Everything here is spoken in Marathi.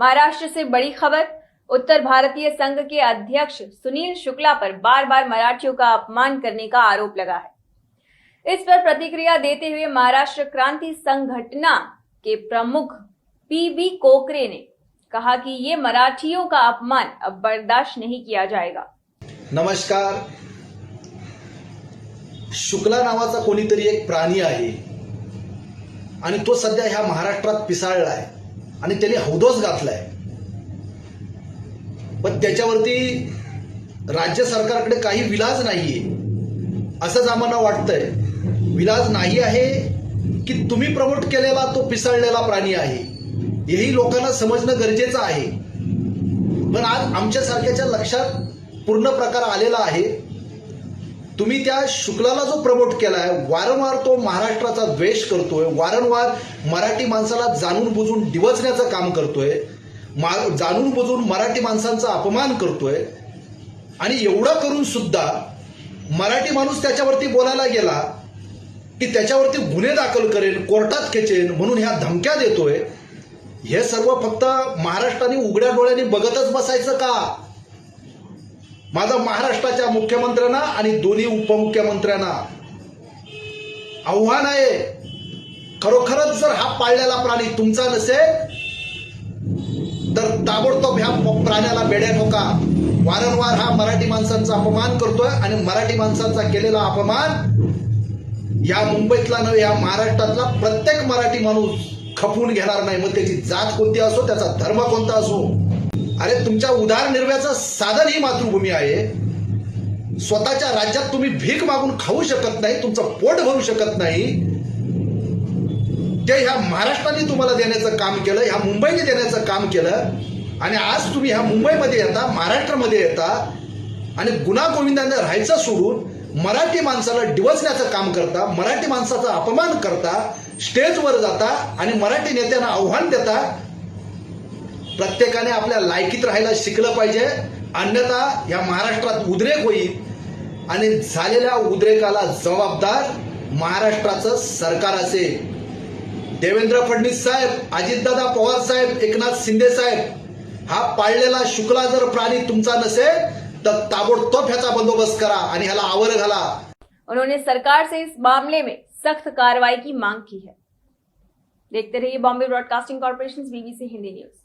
महाराष्ट्र से बड़ी खबर, उत्तर भारतीय संघ के अध्यक्ष सुनील शुक्ला पर बार बार मराठियों का अपमान करने का आरोप लगा है। इस पर प्रतिक्रिया देते हुए महाराष्ट्र क्रांति संगठना के प्रमुख पी बी कोकरे ने कहा कि ये मराठियों का अपमान अब बर्दाश्त नहीं किया जाएगा। नमस्कार। शुक्ला नावाचा कोणीतरी एक प्राणी आहे आणि तो सध्या ह्या महाराष्ट्रात पिसाळलाय आणि त्याने हौदोस घातलाय. पण त्याच्यावरती राज्य सरकारकडे काही विलाज नाहीये. असंच आम्हाला वाटतंय. विलाज नाही आहे की तुम्ही प्रमोट केलेला तो पिसाळलेला प्राणी आहे. हेही लोकांना समजणं गरजेचं आहे. पण आज आमच्यासारख्याच्या लक्षात पूर्ण प्रकार आलेला आहे. तुम्ही त्या शुक्लाला जो प्रमोट केलाय वारंवार तो महाराष्ट्राचा द्वेष करतोय वारंवार मराठी माणसाला जाणून बुजून डिवचण्याचं काम करतोय मा- जाणून बुजून मराठी माणसांचा अपमान करतोय आणि एवढं करून सुद्धा मराठी माणूस त्याच्यावरती बोलायला गेला की त्याच्यावरती गुन्हे दाखल करेन कोर्टात खेचेन म्हणून ह्या धमक्या देतोय हे सर्व फक्त महाराष्ट्राने उघड्या डोळ्याने बघतच बसायचं का? माझं महाराष्ट्राच्या मुख्यमंत्र्यांना आणि दोन्ही उपमुख्यमंत्र्यांना आव्हान आहे. खरोखरच जर हा पाळलेला प्राणी तुमचा नसेल तर ताबडतोब ह्या प्राण्याला बेड्या ठोका वारंवार हा मराठी माणसांचा अपमान करतोय आणि मराठी माणसांचा केलेला अपमान या मुंबईतला नव्हे या महाराष्ट्रातला प्रत्येक मराठी माणूस खपून घेणार नाही. मग त्याची जात कोणती असो त्याचा धर्म कोणता असो अरे तुमच्या उदारनिर्वाहाचं साधन ही मातृभूमी आहे. स्वतःच्या राज्यात तुम्ही भीक मागून खाऊ शकत नाही तुमचं पोट भरू शकत नाही. ते ह्या महाराष्ट्राने तुम्हाला देण्याचं काम केलं ह्या मुंबईने देण्याचं काम केलं. आणि आज तुम्ही ह्या मुंबईमध्ये येता महाराष्ट्रामध्ये येता आणि गुन्हा गोविंदाने राहायचं सोडून मराठी माणसाला डिवचण्याचं काम करता मराठी माणसाचा अपमान करता स्टेजवर जाता आणि मराठी नेत्यांना आव्हान देता प्रत्येकाने आपल्या लायकीत राहायला शिकलं पाहिजे. अन्यथा या महाराष्ट्रात उद्रेक होईल आणि झालेल्या उद्रेकाला जबाबदार महाराष्ट्राचं सरकार असेल. देवेंद्र फडणवीस साहेब अजितदादा पवार साहेब एकनाथ शिंदे साहेब हा पाळलेला शुक्ला जर प्राणी तुमचा नसेल तर ताबडतोब ह्याचा बंदोबस्त करा आणि ह्याला आवर घाला. उन्होंने सरकार से इस मामले में सख्त कार्रवाई की मांग की है। देखते रहिए Bombay broadcasting corporation BBC Hindi news.